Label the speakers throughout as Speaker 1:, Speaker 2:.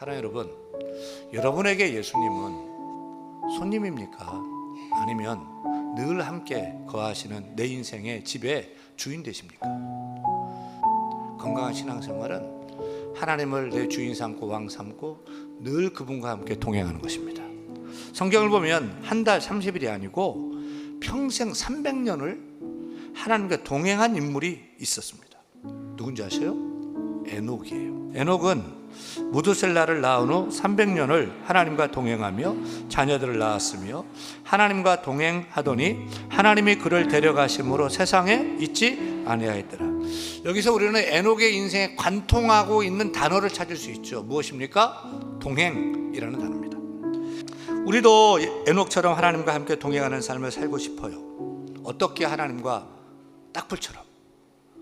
Speaker 1: 사랑 여러분, 여러분에게 예수님은 손님입니까? 아니면 늘 함께 거하시는 내 인생의 집의 주인 되십니까? 건강한 신앙생활은 하나님을 내 주인 삼고 왕 삼고 늘 그분과 함께 동행하는 것입니다. 성경을 보면 한 달 30일이 아니고 평생 300년을 하나님과 동행한 인물이 있었습니다. 누군지 아세요? 에녹이에요. 에녹은 무드셀라를 낳은 후 300년을 하나님과 동행하며 자녀들을 낳았으며 하나님과 동행하더니 하나님이 그를 데려가심으로 세상에 있지 아니하였더라. 여기서 우리는 에녹의 인생에 관통하고 있는 단어를 찾을 수 있죠. 무엇입니까? 동행이라는 단어입니다. 우리도 에녹처럼 하나님과 함께 동행하는 삶을 살고 싶어요. 어떻게 하나님과 딱불처럼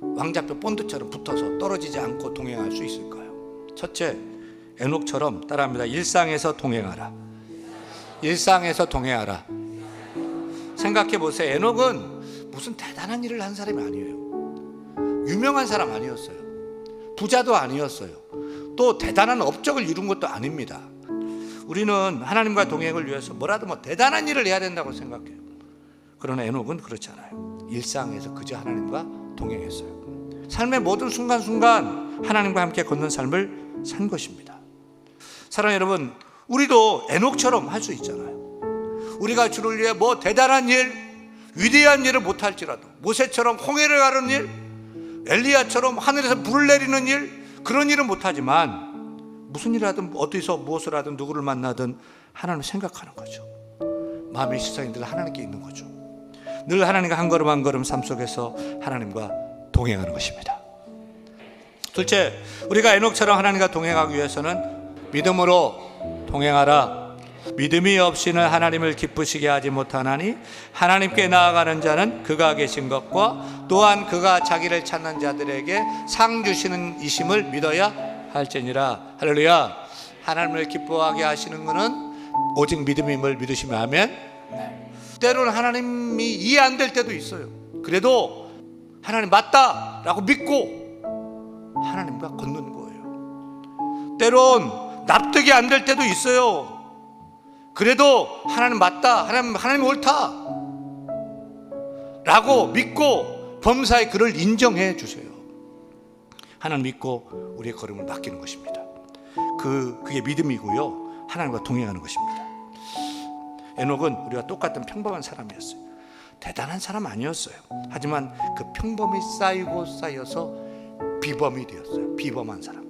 Speaker 1: 왕자뼈 본드처럼 붙어서 떨어지지 않고 동행할 수 있을까요? 첫째, 에녹처럼 따라합니다. 일상에서 동행하라. 일상에서 동행하라. 생각해 보세요. 에녹은 무슨 대단한 일을 한 사람이 아니에요. 유명한 사람 아니었어요. 부자도 아니었어요. 또 대단한 업적을 이룬 것도 아닙니다. 우리는 하나님과 동행을 위해서 뭐라도 뭐 대단한 일을 해야 된다고 생각해요. 그러나 에녹은 그렇지 않아요. 일상에서 그저 하나님과 동행했어요. 삶의 모든 순간순간 하나님과 함께 걷는 삶을 산 것입니다. 사랑 여러분, 우리도 에녹처럼 할 수 있잖아요. 우리가 주를 위해 뭐 대단한 일, 위대한 일을 못할지라도 모세처럼 홍해를 가르는 일, 엘리야처럼 하늘에서 불을 내리는 일 그런 일은 못하지만 무슨 일 하든 어디서 무엇을 하든 누구를 만나든 하나님을 생각하는 거죠. 마음의 시선이 늘 하나님께 있는 거죠. 늘 하나님과 한 걸음 한 걸음 삶 속에서 하나님과 동행하는 것입니다. 둘째, 우리가 에녹처럼 하나님과 동행하기 위해서는 믿음으로 동행하라. 믿음이 없이는 하나님을 기쁘시게 하지 못하나니 하나님께 나아가는 자는 그가 계신 것과 또한 그가 자기를 찾는 자들에게 상 주시는 이심을 믿어야 할지니라. 할렐루야. 하나님을 기뻐하게 하시는 것은 오직 믿음임을 믿으시면 하면 때로는 하나님이 이해 안 될 때도 있어요. 그래도 하나님 맞다라고 믿고 하나님과 걷는 거예요. 때론 납득이 안 될 때도 있어요. 그래도 하나님 맞다, 하나님 하나님 옳다. 라고 믿고 범사의 그를 인정해 주세요. 하나님 믿고 우리의 걸음을 맡기는 것입니다. 그 그게 믿음이고요. 하나님과 동행하는 것입니다. 에녹은 우리가 똑같은 평범한 사람이었어요. 대단한 사람 아니었어요. 하지만 그 평범이 쌓이고 쌓여서 비범이 되었어요. 비범한 사람.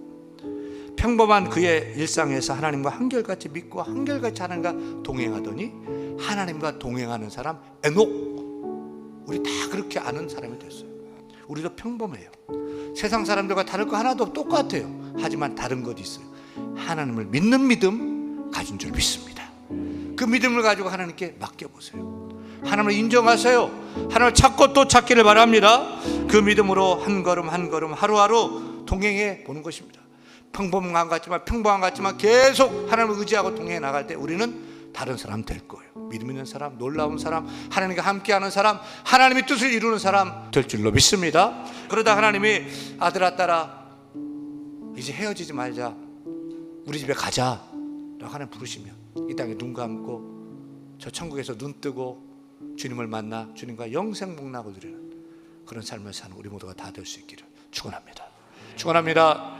Speaker 1: 평범한 그의 일상에서 하나님과 한결같이 믿고 한결같이 하나님과 동행하더니 하나님과 동행하는 사람 에녹 우리 다 그렇게 아는 사람이 됐어요. 우리도 평범해요. 세상 사람들과 다를 거 하나도 똑같아요. 하지만 다른 것이 있어요. 하나님을 믿는 믿음 가진 줄 믿습니다. 그 믿음을 가지고 하나님께 맡겨보세요. 하나님을 인정하세요. 하나님을 찾고 또 찾기를 바랍니다. 그 믿음으로 한 걸음 한 걸음 하루하루 동행해 보는 것입니다. 평범한 것 같지만 평범한 것 같지만 계속 하나님을 의지하고 동행해 나갈 때 우리는 다른 사람 될 거예요. 믿음 있는 사람, 놀라운 사람, 하나님과 함께하는 사람, 하나님의 뜻을 이루는 사람 될 줄로 믿습니다. 그러다 하나님이 아들아 딸아 이제 헤어지지 말자. 우리 집에 가자. 라고 하나님 부르시면 이 땅에 눈 감고 저 천국에서 눈 뜨고 주님을 만나 주님과 영생 복락을 누리는 그런 삶을 사는 우리 모두가 다 될 수 있기를 축원합니다. 축원합니다.